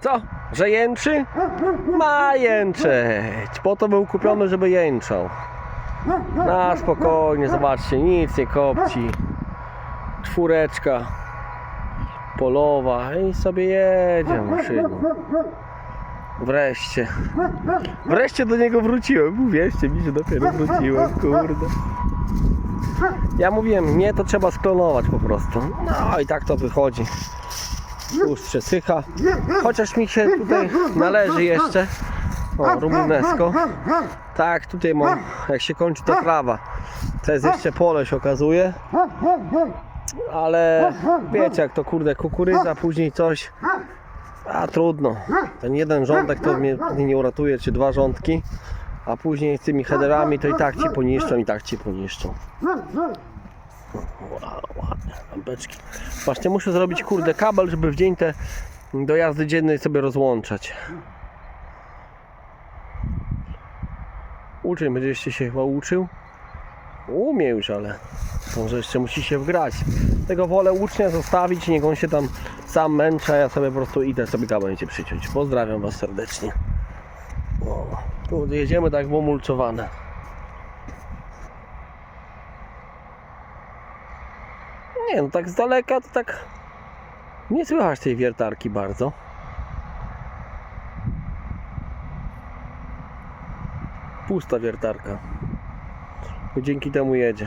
Co? Że jęczy? Ma jęczeć. Po to był kupiony, żeby jęczał. Na spokojnie, zobaczcie, nic nie kopci. Czwóreczka polowa i sobie jedzie maszyną. Wreszcie. Wreszcie do niego wróciłem. Uwierzcie mi, że dopiero wróciłem, kurde. Ja mówiłem, mnie to trzeba sklonować po prostu. No i tak to wychodzi. Już przesycha. Chociaż mi się tutaj należy jeszcze. O, rumunesko. Tak, tutaj mam, jak się kończy ta trawa. To jest jeszcze pole się okazuje. Ale wiecie jak to kurde kukurydza, później coś. A trudno. Ten jeden rządek to mnie nie uratuje, czy dwa rządki. A później z tymi headerami to i tak ci poniszczą, i tak ci poniszczą. Wow, ładne lampeczki. Właśnie muszę zrobić kurde kabel, żeby w dzień te do jazdy dziennej sobie rozłączać. Uczeń będzie jeszcze się chyba uczył. Umie już, ale może jeszcze musi się wgrać. Tego wolę ucznia zostawić, niech on się tam sam męczy, a ja sobie po prostu idę sobie gałęzie przyciąć. Pozdrawiam Was serdecznie. O, jedziemy tak pomulczowane. Nie no, tak z daleka to tak nie słychać tej wiertarki bardzo. Pusta wiertarka. Dzięki temu jedzie.